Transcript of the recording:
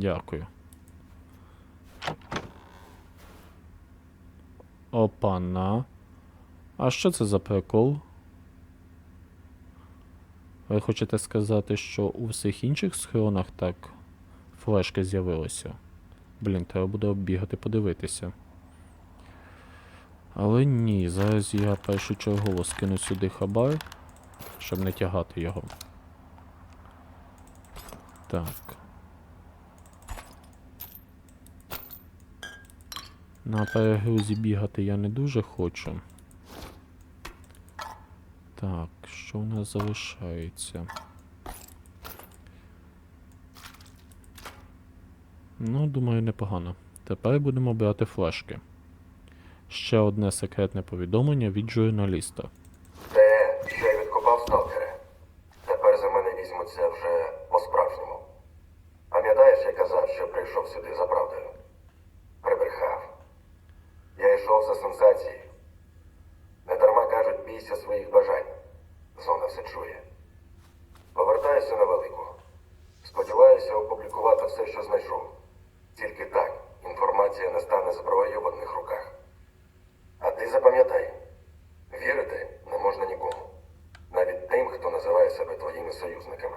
Дякую. Опана. А що це за прикол? Ви хочете сказати, що у всіх інших схронах так флешки з'явилися? Блін, треба буде оббігати подивитися. Але ні, зараз я першочергово скину сюди хабар, щоб не тягати його. Так. На перегрузі бігати я не дуже хочу. Так, що в нас залишається? Ну, думаю, непогано. Тепер будемо брати флешки. Ще одне секретне повідомлення від журналіста. Те, що я відкопав сталкера. Тепер за мене візьмуться вже по-справжньому. Пам'ятаєш, я казав, що прийшов сюди за правдою? Прибрехав. Я йшов за сенсацією. Недарма кажуть, бійся своїх бажань. Зона все чує. Повертаюся на велику. Сподіваюся опублікувати все, що знайшов. Тільки так інформація не стане зброєю в одних руках. А ти запам'ятай, вірити не можна нікому, навіть тим, хто називає себе твоїми союзниками.